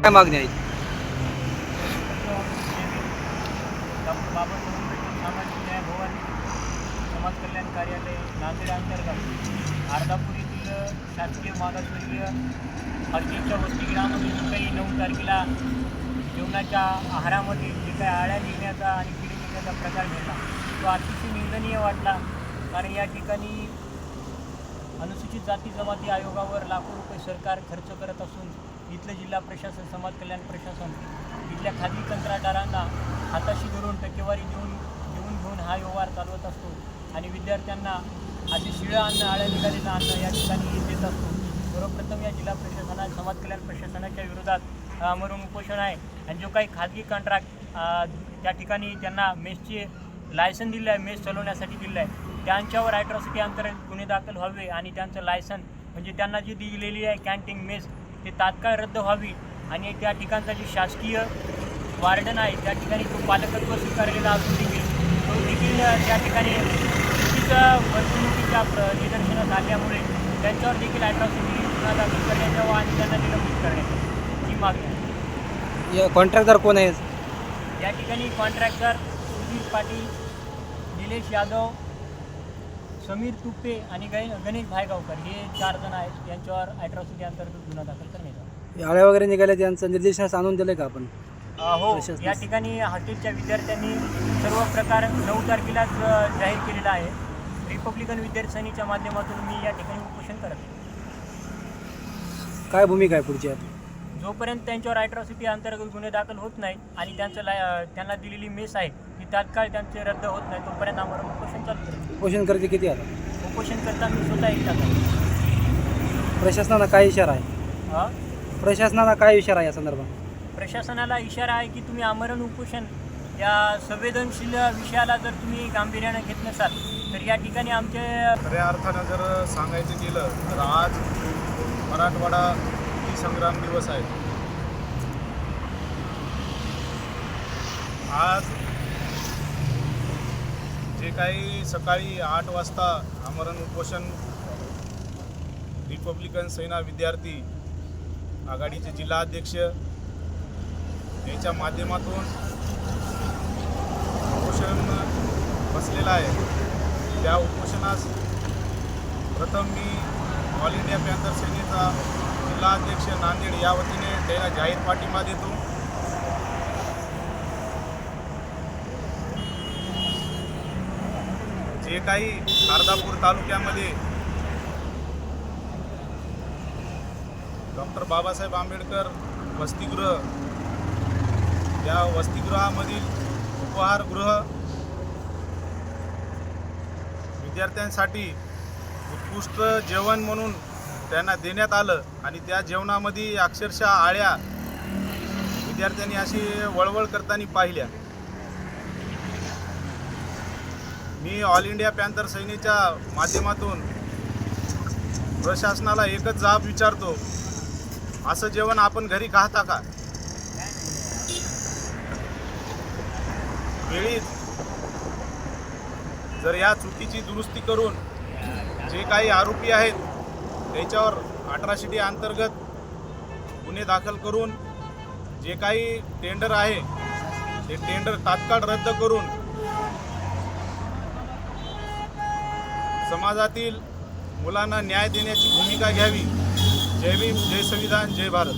काय मागणी आहे? समाज कल्याण कार्यालय नांदेड अंतर्गत अर्धापूर येथील शासकीय मागासवर्गीय हद्दीच्या वसतिगृहामध्ये जो काही नऊ तारखेला जेवणाच्या आहारामध्ये जे काही आळ्या लिहिण्याचा आणि किडी निघण्याचा प्रकार घडला तो अतिशय निंदनीय वाटला कारण या ठिकाणी अनुसूचित जाती जमाती आयोगावर लाखो रुपये सरकार खर्च करत असून इथलं जिल्हा प्रशासन समाज कल्याण प्रशासन इथल्या खाजगी कंत्राटदारांना हाताशी धरून टक्केवारी देऊन देऊन घेऊन हा व्यवहार चालवत असतो. आणि विद्यार्थ्यांना असे शिळं अन्न आळ्या निघालेलं अन्न या ठिकाणी देत असतो. सर्वप्रथम या जिल्हा प्रशासना समाज कल्याण प्रशासनाच्या विरोधात अ, उपोषण आहे. आणि जो काही खाजगी कॉन्ट्रॅक्ट त्या ठिकाणी त्यांना मेसचे लायसन दिलं आहे मेस चालवण्यासाठी दिलं आहे. त्यांच्यावर ॲट्रॉसिटी अंतर्गत गुन्हे दाखल व्हावे आणि त्यांचं लायसन म्हणजे त्यांना जी दिलेली आहे कॅन्टीन मेस ते तात्काळ रद्द व्हावी आणि त्या ठिकाणचा जे शासकीय वार्डन आहे त्या ठिकाणी तो पालकत्व स्वीकारलेला असून देखील तो देखील त्या ठिकाणी चुकीचं वर्तणुकीच्या निदर्शनास आल्यामुळे त्यांच्यावर देखील ॲट्रॉसिटी गुन्हा दाखल करण्यात यावा आणि त्यांना निलंबित करण्यात यावं ही मागणी कॉन्ट्रॅक्टदार कोण आहे या ठिकाणी कॉन्ट्रॅक्टर सुधीर पाटील निलेश यादव समीर तुपे आणि गणेश भायगावकर हे चार जण आहेत. यांच्यावर ॲट्रॉसिटी अंतर्गत गुन्हा दाखल करण्यात आला. आळ्या वगैरे निघाल्या त्यांचं निर्देशनास आणून दिलं का आपण? अ, हो. प्रशासनास- या ठिकाणी हॉटेलच्या विद्यार्थ्यांनी सर्व प्रकार नऊ तारखेलाच अ, जाहीर केलेला आहे. रिपब्लिकन विद्यार्थी सेनेच्या माध्यमातून मी या ठिकाणी उपोषण करत आहे. काय भूमिका आहे पुढची आता जोपर्यंत त्यांच्यावर ॲट्रॉसिटी अंतर्गत गुन्हे दाखल होत नाहीत आणि त्यांचं त्यांना दिलेली मेस आहे तात्काळ त्यांचे रद्द होत नाही तोपर्यंत आम्हाला उपोषण चालू उपोषण करते किती आता? उपोषण करता मी स्वतः एकटाच आहे. प्रशासनाला काय इशारा आहे? हा? प्रशासनाला काय इशारा आहे या संदर्भात? प्रशासनाला इशारा आहे की तुम्ही आमरण उपोषण या संवेदनशील विषयाला जर तुम्ही गांभीर्यानं घेत नसाल तर या ठिकाणी आमचे खऱ्या अर्थानं जर सांगायचं गेलं तर आज मराठवाडा मुक्ती संग्राम दिवस आहे. आज जे काही सकाळी आठ वाजता आमरण उपोषण रिपब्लिकन सेना विद्यार्थी आघाडीचे जिल्हाध्यक्ष याच्या माध्यमातून उपोषण बसलेलं आहे. त्या उपोषणास प्रथम मी ऑल इंडिया पॅन्थर सेनेचा जिल्हाध्यक्ष नांदेड या वतीने त्याला जाहीर पाठिंबा देतो. जे काही अर्धापूर तालुक्यामध्ये डॉक्टर बाबासाहेब आंबेडकर वसतिगृह या वसतिगृहामधील उपहारगृह विद्यार्थ्यांसाठी उत्कृष्ट जेवण म्हणून त्यांना देण्यात आलं आणि त्या जेवणामध्ये अक्षरशः आळ्या विद्यार्थ्यांनी अशी वळवळ करताना पाहिल्या. मी ऑल इंडिया पॅन्थर सैनीच्या माध्यमातून प्रशासनाला एकच जाब विचारतो असं जेवण आपण घरी खाता का? वेळीच जर या चुकीची दुरुस्ती करून जे काही आरोपी आहेत त्याच्यावर अठराशिटी अंतर्गत गुन्हे दाखल करून जे काही टेंडर आहे ते टेंडर तात्काळ रद्द करून समाजातील मुलांना न्याय देण्याची भूमिका घ्यावी. जय भीम जय संविधान जय भारत.